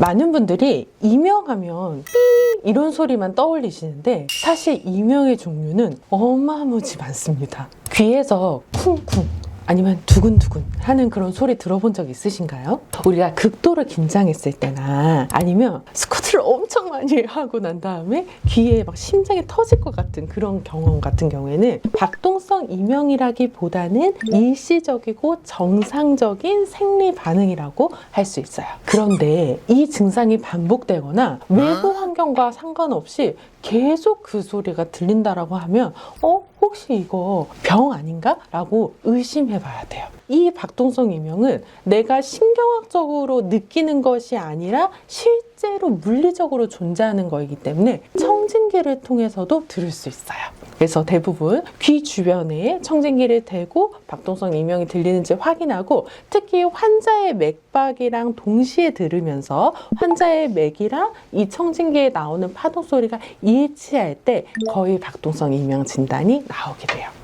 많은 분들이 이명하면 삐 이런 소리만 떠올리시는데 사실 이명의 종류는 어마무지 많습니다. 귀에서 쿵쿵 아니면 두근두근 하는 그런 소리 들어본 적 있으신가요? 우리가 극도로 긴장했을 때나 아니면 스쿼트를 엄청 많이 하고 난 다음에 귀에 막 심장이 터질 것 같은 그런 경험 같은 경우에는 박동성 이명이라기보다는 일시적이고 정상적인 생리 반응이라고 할 수 있어요. 그런데 이 증상이 반복되거나 외부 환경과 상관없이 계속 그 소리가 들린다라고 하면 어 혹시 이거 병 아닌가? 라고 의심해 봐야 돼요. 이 박동성 이명은 내가 신경학적으로 느끼는 것이 아니라 실제 로 물리적으로 존재하는 거이기 때문에 청진기를 통해서도 들을 수 있어요. 그래서 대부분 귀 주변에 청진기를 대고 박동성 이명이 들리는지 확인하고 특히 환자의 맥박이랑 동시에 들으면서 환자의 맥이랑 이 청진기에 나오는 파동 소리가 일치할 때 거의 박동성 이명 진단이 나오게 돼요.